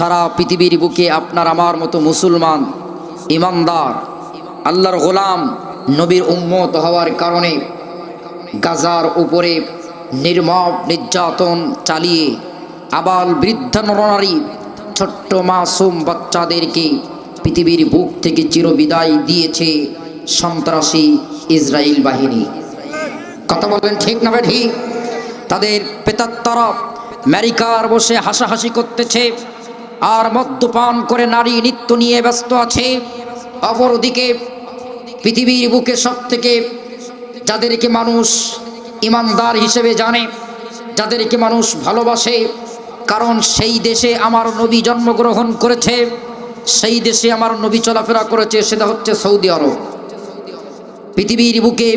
সারা পৃথিবীর বুকে আপনার আমার মতো মুসলমান, ইমানদার, আল্লাহর গোলাম, নবীর উম্মত হওয়ার কারণে গাজার উপরে নির্মম নির্যাতন চালিয়ে আবাল বৃদ্ধ নরনারী, ছোট্ট মাসুম বাচ্চাদেরকে পৃথিবীর বুক থেকে চিরবিদায় দিয়েছে সন্ত্রাসী ইসরায়েল বাহিনী। কথা বলেন ঠিক না ঠিক তাদের পেতাত্তারা আমেরিকার বসে হাসাহাসি করতেছে। আর মদ্যপান করে নারী নৃত্য নিয়ে ব্যস্ত আছে। অপরদিকে পৃথিবীর বুকে সব থেকে যাদেরকে মানুষ ইমানদার হিসেবে জানে, যাদেরকে মানুষ ভালোবাসে, কারণ সেই দেশে আমার নবী জন্মগ্রহণ করেছে, সেই দেশে আমার নবী চলাফেরা করেছে, সেটা হচ্ছে সৌদি আরব। পৃথিবীর বুকে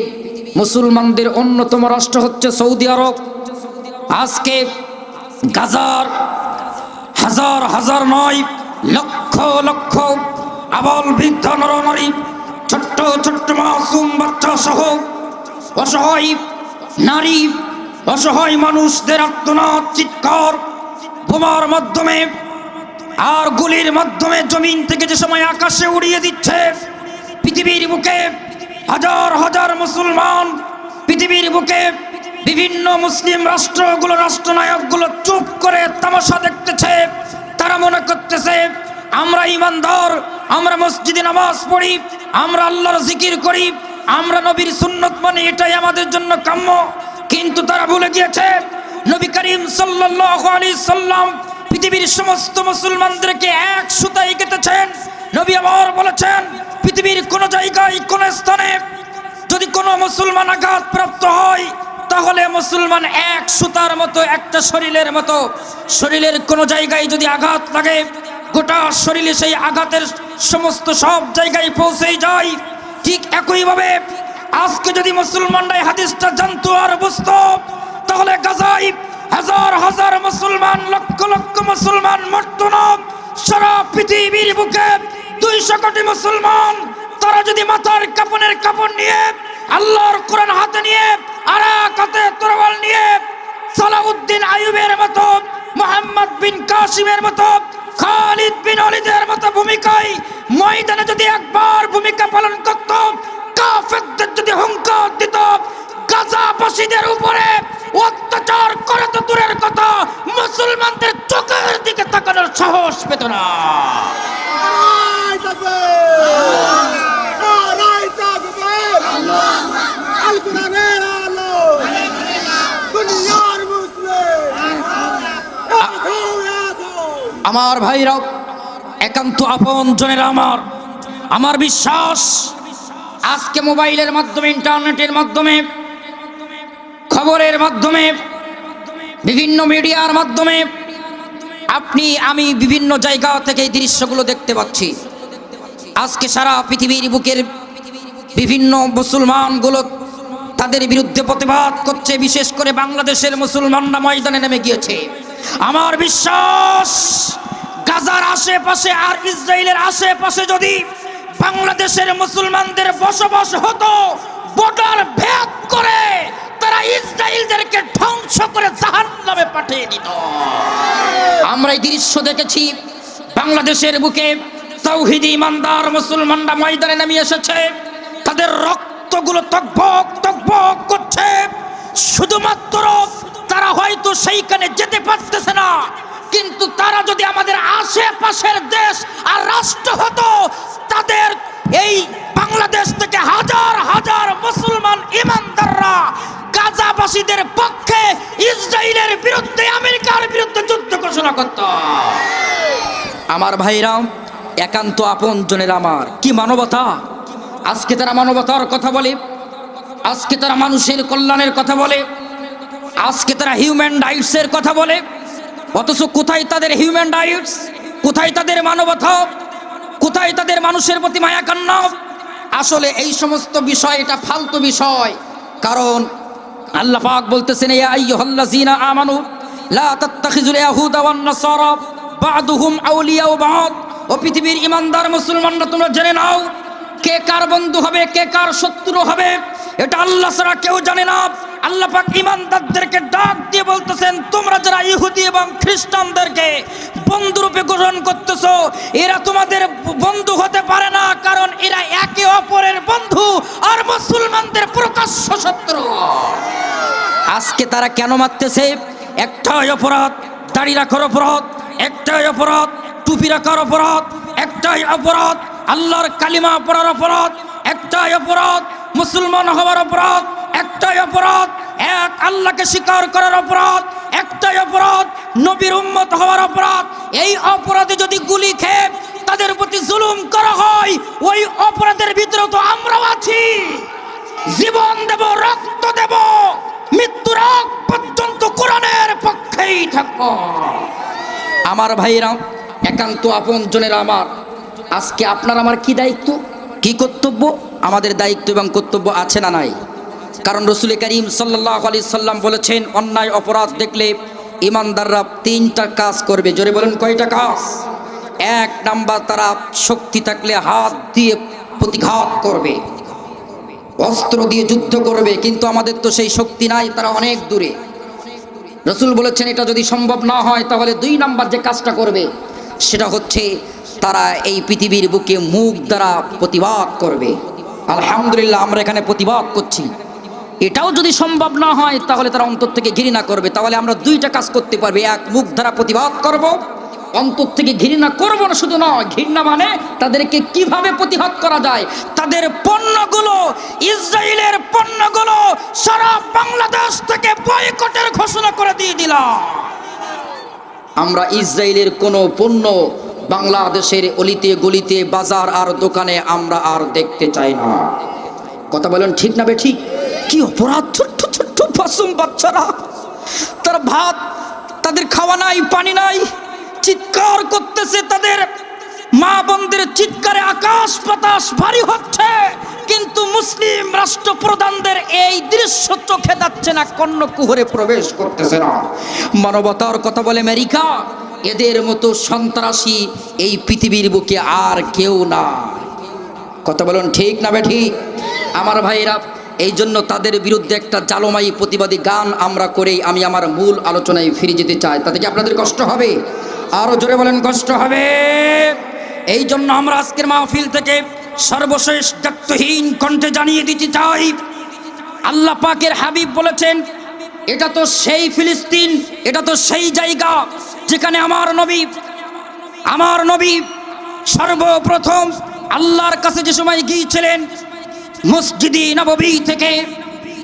মুসলমানদের অন্যতম রাষ্ট্র হচ্ছে সৌদি আরব। আজকে গাজার হাজার হাজার নয়, লক্ষ লক্ষ আবল বৃদ্ধ নরনারী, ছোট্ট ছোট্ট মাসুম বাচ্চা সহ অসহায় নারী, অসহায় মানুষদের আত্মনাথ চিৎকার, বোমার মাধ্যমে আর গুলির মাধ্যমে জমিন থেকে যে সময় আকাশে উড়িয়ে দিচ্ছে, পৃথিবীর বুকে হাজার হাজার মুসলমান পৃথিবীর বুকে বিভিন্ন মুসলিম রাষ্ট্রগুলো, রাষ্ট্রনায়কগুলো চুপ করে তামাশা দেখতেছে। তারা মনে করতেছে, আমরা ইমানদার, আমরা মসজিদে নামাজ পড়ি, আমরা আল্লাহর জিকির করি, আমরা নবীর সুন্নত মানে এটাই আমাদের জন্য কাম্য। কিন্তু তারা ভুলে গিয়েছে, নবী করিম সাল্লাল্লাহু আলাইহি সাল্লাম পৃথিবীর সমস্ত মুসলমানদেরকে এক সুতায় কেটেছেন নবী আবার বলেছেন, পৃথিবীর কোন জায়গায়, কোন স্থানে যদি কোনো মুসলমান আঘাত প্রাপ্ত হয় তাহলে মুসলমান এক সুতার মতো, একটা শরীরের মতো। শরীরের কোনো জায়গায় যদি আঘাত লাগে, গোটা শরীরে সেই আঘাতের সমস্ত সব জায়গায় পৌঁছে যায়। ঠিক একইভাবে আজকে যদি মুসলমানরা হাদিসটা জানতো আর বুঝতো, তাহলে গাজাই হাজার হাজার মুসলমান, লক্ষ লক্ষ মুসলমান মরত না। সারা পৃথিবীর বুকে দুইশো কোটি মুসলমান, তারা যদি মাথার কাপনের কাপড় নিয়ে, আল্লাহর কোরআন হাতে নিয়ে আর এক হাতে নিয়ে সালাউদ্দিন আইয়ুবের মতো, মোহাম্মদ বিন কাসিমের মতো, খালিদ বিন অলিদের মতো ভূমিকায় ময়দানে যদি একবার ভূমিকা পালন করত, কাফেরদের যদি হুঙ্কার দিত গাজাবাসীদের উপরে অত্যাচার করে দূরের কথা, মুসলমানদের চোখের দিকে তাকানোর সাহস পেত না নারায় তাকবীর! নারায় তাকবীর! আল কোরআনের আলো! দুনিয়ার মুসলিম! একো, একো! আমার ভাইরা একান্ত আপন জনের আমার। আমার বিশ্বাস, আজকে মোবাইলের মাধ্যমে, ইন্টারনেটের মাধ্যমে, খবরের মাধ্যমে, বিভিন্ন মিডিয়ার মাধ্যমে, আপনি, আমি বিভিন্ন জায়গা থেকে এই দৃশ্যগুলো দেখতে পাচ্ছি। আজকে সারা পৃথিবীর বুকের বিভিন্ন মুসলমানগুলো তাদের বিরুদ্ধে প্রতিবাদ করছে, বিশেষ করে বাংলাদেশের মুসলমানরা ময়দানে নেমে গিয়েছে। আমার বিশ্বাস গাজার আশেপাশে আর ইসরায়েলের আশেপাশে যদি বাংলাদেশের মুসলমানদের বসবাস হতো, বর্ডার ভেদ করে তারা ইসরায়েলদেরকে ধ্বংস করে জাহান্নামে পাঠিয়ে দিত। আমরা এই দৃশ্য দেখেছি, বাংলাদেশের বুকে তৌহিদি ইমানদার মুসলমানরা ময়দানে নেমে এসেছে। তাদের রক্তগুলো তকবক তকবক করছে। শুধুমাত্র তারা হয়তো সেইখানে যেতে পারতেছে না কিন্তু তারা যদি আমাদের আশেপাশের দেশ আর রাষ্ট্র হতো, তাদের এই বাংলাদেশ থেকে হাজার হাজার মুসলমান ইমানদাররা গাজাবাসীদের পক্ষে ইসরায়েলের বিরুদ্ধে, আমেরিকার বিরুদ্ধে যুদ্ধ ঘোষণা করত। আমার ভাইরাম একান্ত আপন জনের আমার। কি মানবতা? আজকে তারা মানবতার কথা বলে, আজকে তারা মানুষের কল্যাণের কথা বলে, আজকে তারা হিউম্যান রাইটসের কথা বলে, অথচ কোথায় তাদের হিউম্যান রাইটস কোথায় তাদের মানবতা কোথায় তাদের মানুষের প্রতি মায়া কান্না? আসলে এই সমস্ত বিষয় এটা ফালতু বিষয়। কারণ আল্লাহ পাক বলতেছেন, ইয়া আইয়ুহাল্লাযীনা আমানু, লা তাত্তাখিজুল ইয়াহুদা ওয়ান নাসারা, বা'দুহুম আউলিয়াউ বা'দ। ও পৃথিবীর ইমানদার মুসলমানরা, তোমরা জেনে নাও, কে কার বন্ধু হবে, কে কার শত্রু হবে। এটা আল্লাহ ছাড়া কেউ জানে না। আল্লাহ পাক ইমানদারদেরকে ডাক দিয়ে বলতেছেন, তোমরা যারা ইহুদি এবং খ্রিস্টানদেরকে বন্ধুরূপে গ্রহণ করতেছো, এরা তোমাদের বন্ধু হতে পারে না, কারণ এরা একে অপরের বন্ধু আর মুসলমানদের প্রকাশ্য শত্রু। আজকে তারা কেন মারতেছে? একটাই অপরাধ, দাড়ি রাখার অপরাধ, একটাই অপরাধ, টুপি রাখার অপরাধ, একটাই অপরাধ, আল্লাহর কালিমা পড়ার অপরাধ, একটাই অপরাধ মুসলমান হওয়ার অপরাধ, একটাই অপরাধ, এক আল্লাহকে স্বীকার করার অপরাধ, একটাই অপরাধ, নবীর উম্মত হওয়ার অপরাধ। এই অপরাধে যদি গুলি খেয়ে তাদের প্রতি জুলুম করা হয়, ওই অপরাধের ভিতরে তো আমরাও আছি। জীবন দেব, রক্ত দেব, মৃত্যুর আগ পর্যন্ত কোরআনের পক্ষেই থাকব। আমার ভাইরা একান্ত আপন জনের আমার, আজকে আপনার আমার কি দায়িত্ব, কি কর্তব্য? আমাদের দায়িত্ব এবং কর্তব্য আছে না নাই? কারণ রসুল করিম সাল্লাহ আলি সাল্লাম বলেছেন, অন্যায় অপরাধ দেখলে ইমানদাররা তিনটা কাজ করবে। জোরে বলেন, কয়টা কাজ? এক নাম্বার, তারা শক্তি থাকলে হাত দিয়ে প্রতিঘাত করবে, অস্ত্র দিয়ে যুদ্ধ করবে, কিন্তু আমাদের তো সেই শক্তি নাই, তারা অনেক দূরে। রসুল বলেছেন, এটা যদি সম্ভব না হয়, তাহলে দুই নাম্বার যে কাজটা করবে, সেটা হচ্ছে তারা এই পৃথিবীর বুকে মুখ দ্বারা প্রতিবাদ করবে। আলহামদুলিল্লাহ, আমরা এখানে প্রতিবাদ করছি। এটাও যদি সম্ভব না হয়, তাহলে তারা অন্তর থেকে ঘৃণা করবে। তাহলে আমরা দুইটা কাজ করতে পারবে। এক, মুখ দ্বারা প্রতিবাদ করব। অন্তর থেকে ঘৃণা করব না শুধু নয়, ঘৃণা মানে তাদেরকে কীভাবে প্রতিহত করা যায়? তাদের পণ্যগুলো, ইসরায়েলের পণ্যগুলো সারা বাংলাদেশ থেকে বয়কটের ঘোষণা করে দিয়ে দিলাম। আমরা ইসরায়েলের কোনো পণ্য বাংলাদেশের অলিতে গলিতে বাজার আর দোকানে আমরা আর দেখতে চাই না। কথা বলেন ঠিক না বে ঠিক? কি অপরাধ? ছোট্ট ছোট্ট মাসুম বাচ্চারা। তার ভাত, তাদের খাওয়া নাই, পানি নাই, চিৎকার করতেছে তাদের। মা বোনদের চিৎকারে আকাশ বাতাস ভারী হচ্ছে। কিন্তু মুসলিম রাষ্ট্রপ্রধানদের এই দৃশ্য চোখে যাচ্ছে না কর্ণ কুহরে প্রবেশ করতেছে না। মানবতার কথা বলে আমেরিকা এদের মতো সন্ত্রাসী এই পৃথিবীর বুকে আর কেউ না। কথা বলুন ঠিক না বে ঠিক আমার ভাইরা এই জন্য তাদের বিরুদ্ধে একটা জালমাই প্রতিবাদী গান আমরা করেই আমি আমার মূল আলোচনায় ফিরে যেতে চাই। তাতে কি আপনাদের কষ্ট হবে? আরও জোরে বলেন, কষ্ট হবে। এই জন্য আমরা আজকের মাহফিল থেকে সর্বশেষ দায়িত্বহীন কণ্ঠে জানিয়ে দিতে চাই। আল্লাহ পাকের হাবিব বলেছেন, এটা তো সেই ফিলিস্তিন, এটা তো সেই জায়গা। যেখানে আমার নবী আমার নবী সর্বপ্রথম আল্লাহর কাছে যে সময় গিয়েছিলেন, মসজিদি নববী থেকে,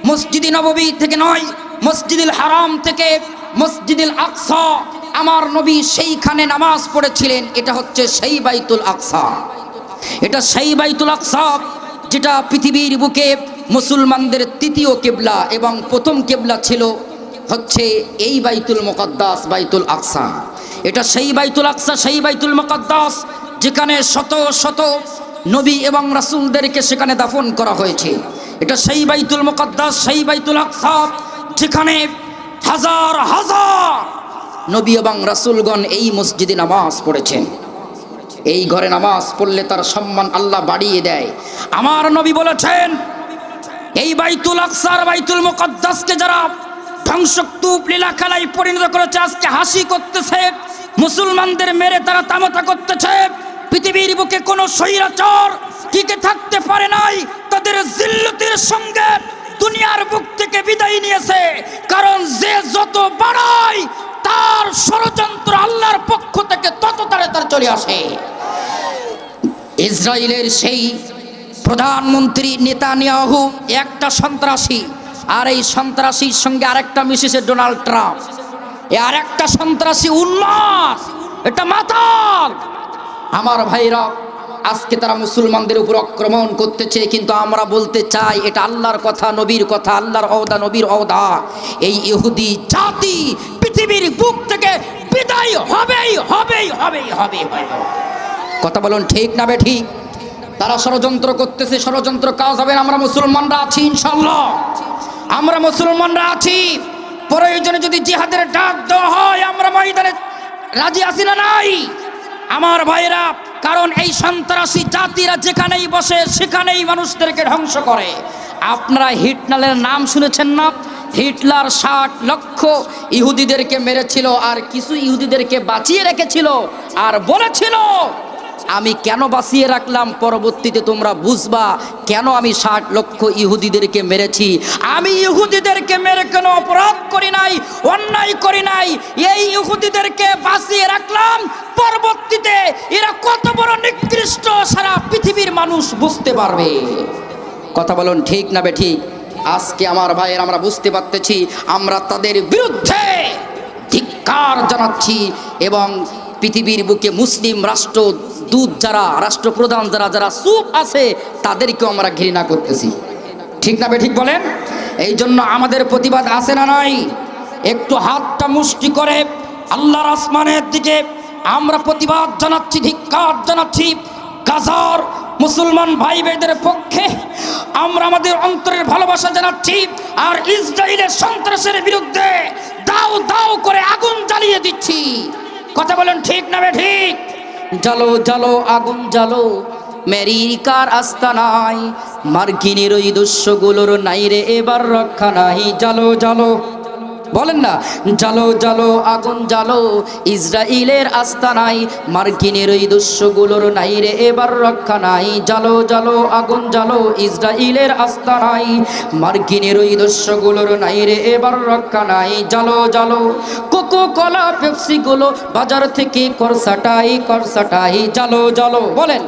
মসজিদি নববী থেকে নয়, মসজিদুল হারাম থেকে মসজিদুল আকসা, আমার নবী সেইখানে নামাজ পড়েছিলেন, এটা হচ্ছে সেই বাইতুল আকসা। এটা সেই বাইতুল আকসা যেটা পৃথিবীর বুকে মুসলমানদের তৃতীয় কেবলা এবং প্রথম কেবলা ছিল হচ্ছে এই বাইতুল মোকাদ্দাস, বাইতুল আকসা। এটা সেই বাইতুল আকসা, সেই বাইতুল মোকাদ্দাস, যেখানে শত শত নবী এবং রাসুলদেরকে সেখানে দাফন করা হয়েছে। এটা সেই বাইতুল মোকাদ্দাস, সেই বাইতুল আকসা, যেখানে হাজার হাজার নবী এবং রাসূলগণ এই মসজিদে নামাজ পড়েছেন। এই ঘরে নামাজ পড়লে তার সম্মান আল্লাহ বাড়িয়ে দেয়। আমার নবী বলেছেন, এই বাইতুল আকসার বাইতুল মুকদ্দাসকে যারা ধ্বংসস্তূপ লীলা খেলায় পরিণত করেছে, আজকে হাসি করতেছে। মুসলমানদের মেরে তারা তামাতা করতেছে। পৃথিবীর বুকে কোনো স্বৈরাচার টিকে থাকতে পারে নাই, তাদের জিল্লতির সঙ্গে দুনিয়ার বুক থেকে বিদায় নিয়েছে। কারণ যে যত বাড়ায়, তার ষড়যন্ত্র আল্লাহর পক্ষ থেকে তত তাড়াতাড়ি চলে আসে। ইসরায়েলের সেই প্রধানমন্ত্রী নেতানিয়াহু একটা সন্ত্রাসী আর এই সন্ত্রাসীর সঙ্গে আরেকটা মিশেছে ডোনাল্ড ট্রাম্প। এ আরেকটা সন্ত্রাসী উন্মাদ। এটা মাতাল। আমার ভাইরা, আজকে তারা মুসলমানদের উপর আক্রমণ করতেছে, কিন্তু আমরা বলতে চাই, এটা আল্লাহর কথা, নবীর কথা, আল্লাহর অওদা নবীর অওদা এই ইহুদি জাতি পৃথিবীর বুক থেকে বিদায় হবেই হবেই হবেই হবে কথা বলুন ঠিক না বে ঠিক? তারা ষড়যন্ত্র করতেছে, ষড়যন্ত্র কাজ হবে আমরা মুসলমানরা আছি ইনশাল্লাহ আমরা মুসলমানরা আছি। প্রয়োজনে যদি জিহাদের ডাক দেওয়া হয়, আমরা ময়দানে রাজি আছি না নাই? আমার ভাইরা কারণ এই সন্ত্রাসী জাতিরা যেখানেই বসে, সেখানেই মানুষদেরকে ধ্বংস করে। আপনারা হিটনালের নাম শুনেছেন না? হিটলার ষাট লক্ষ ইহুদিদেরকে মেরেছিল, আর কিছু ইহুদিদেরকে বাঁচিয়ে রেখেছিল, আর বলেছিল আমি কেন বাঁচিয়ে রাখলাম? পরবর্তীতে তোমরা বুঝবা কেন আমি ষাট লক্ষ ইহুদিদেরকে মেরেছি। আমি ইহুদিদেরকে মেরে কেন অপরাধ করি নাই, অন্যায় করি নাই। এই ইহুদিদেরকে বাঁচিয়ে রাখলাম। পরবর্তীতে এরা কত বড় নিকৃষ্ট সারা পৃথিবীর মানুষ বুঝতে পারবে। কথা বলুন ঠিক না বে ঠিক? আজকে আমার ভাইয়ের আমরা বুঝতে পারতেছি, আমরা তাদের বিরুদ্ধে ধিক্কার জানাচ্ছি এবং পৃথিবীর বুকে মুসলিম রাষ্ট্র দূত যারা, রাষ্ট্রপ্রধান যারা যারা চুপ আছে, তাদেরকেও আমরা ঘৃণা করতেছি। ঠিক না ঠিক বলেন? এই জন্য আমাদের প্রতিবাদ আছে না নাই? একটু হাতটা মুষ্টি করে আল্লাহর আসমানের দিকে আমরা প্রতিবাদ জানাচ্ছি, ধিক্কার জানাচ্ছি। গাজার মুসলমান ভাই ভাইদের পক্ষে আমরা আমাদের অন্তরের ভালোবাসা জানাচ্ছি আর ইসরায়েলের সন্ত্রাসের বিরুদ্ধে দাও দাও করে আগুন জ্বালিয়ে দিচ্ছি। কথা বলেন ঠিক না ঠিক? জ্বালো জালো, আগুন জালো। মেরিকার আস্থা নাই? মার্কিনের ওই দস্যুগুলোর নাই রে এবার রক্ষা নাই। জালো জ্বালো বলেন না, জালো জালো, আগুন জালো ইসরায়েলের আস্থা নাই, মার্কিনের ওই দস্যুগুলোর নাই রে, এবার রক্ষা নাই। জালো জালো, আগুন জালো ইসরায়েলের আস্থা নাই, মার্কিনের ওই দস্যুগুলোর নাই রে, এবার রক্ষা নাই। জালো জালো কোকো কলা পেপসি গুলো বাজার থেকে করসাটাই করসাটাই জালো জালো, বলেন।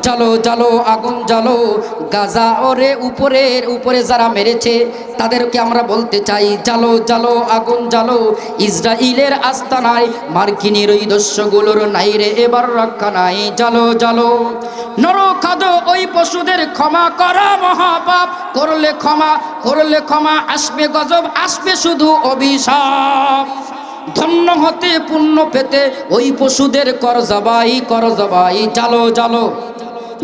জালো জালো, আগুন জালো। গাজা ওরে উপরের, উপরে যারা মেরেছে, তাদেরকে আমরা বলতে চাই, জালো জালো, আগুন জালো। ইসরায়েলের আস্থা নাই, মার্কিনের ওই দস্যুগুলোর নাই রে, এবার রক্ষা নাই। জালো জালো। নরখাদ ওই পশুদের ক্ষমা করা মহাপাপ। করলে ক্ষমা করলে ক্ষমা, আসবে গজব, আসবে শুধু অভিশাপ। ধন্য হতে, পুণ্য পেতে ওই পশুদের কর জবাই কর জবাই জালো জালো।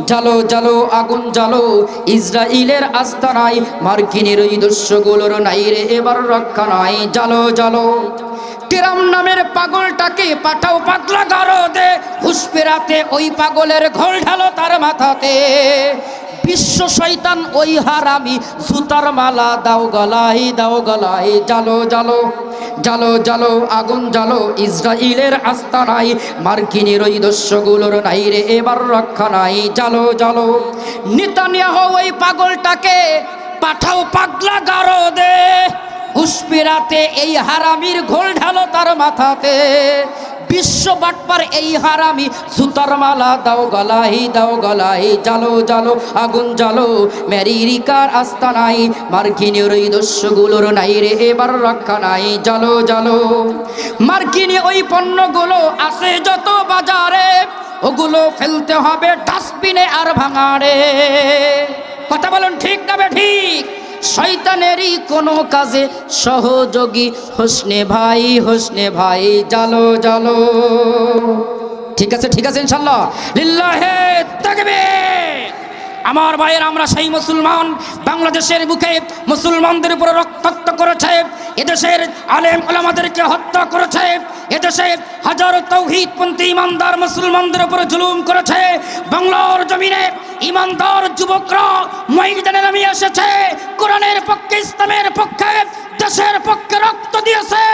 জালো জালো, আগুন জালো। ইসরায়েলের আস্থা নাই, মার্কিনের ওই দস্যুগুলোর নাই রে, এবার রক্ষা নাই। জালো জালো। কেরাম নামের পাগলটাকে পাঠাও পাগলা গারো দে হুস পেরাতে ওই পাগলের ঘোল ঢালো তার মাথাতে। বিশ্ব শৈতান ওই হারামি, জুতার মালা দাও গলাই দাও গলাই জালো জালো। জালো জালো, আগুন জালো ইসরায়েলের আস্থা নাই, মার্কিনের ওই দস্যগুলোর নাই রে, এবার রক্ষা নাই। জালো জালো নিতানিয়া ওই পাগলটাকে পাঠাও পাগলা গারো দে হুসপিরাতে এই হারামির ঘোল ঢালো তার মাথাতে। বিশ্ব বাটপার এই হারামি সুতার মালা দাও গলাই দাও গলাই জালো জালো আগুন জালো মেরিরিকার আস্থা নাই, মার্কিনের ওই দস্যুগুলোর নাই রে, এবার রক্ষা নাই জালো জালো মার্কিনি ওই পণ্যগুলো আছে যত বাজারে, ওগুলো ফেলতে হবে ডাস্টবিনে আর ভাঙাড়ে। কথা বলুন ঠিক না ঠিক? শয়তানেরই কোনো কাজে সহযোগী। হোসনে ভাই হোসনে ভাই, জালো জালো। ঠিক আছে ঠিক আছে ইনশাল্লাহ। লিল্লাহে তাকবীর। আমার ভাইয়ের আমরা সেই মুসলমান বাংলাদেশের বুকে মুসলমানদের উপরে রক্তাক্ত করেছে। এদেশের আলেম আলামাদেরকে হত্যা করেছে। এদেশে হাজারো তৌহিদপন্থী ইমানদার মুসলমানদের উপরে জুলুম করেছে। বাংলার জমিনে ইমানদার যুবকরা ময়দানে নামে এসেছে। কোরআনের পক্ষে ইসলামের পক্ষে দেশের পক্ষে রক্ত দিয়েছে।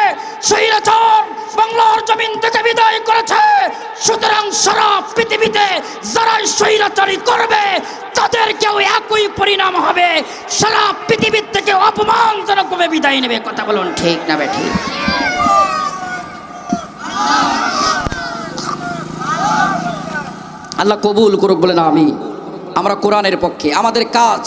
স্বৈরাচার বাংলার জমিন থেকে বিদায় করেছে। সুতরাং সারা পৃথিবীতে যারা স্বৈরাচারী করবে তাদেরকেও একই পরিণাম হবে। সারা পৃথিবীর থেকে অপমানজনকভাবে বিদায় নেবে, কথা বলুন ঠিক না বে ঠিক? আল্লাহ কবুল করুক বলে না আমি। আমরা কোরআনের পক্ষে, আমাদের কাজ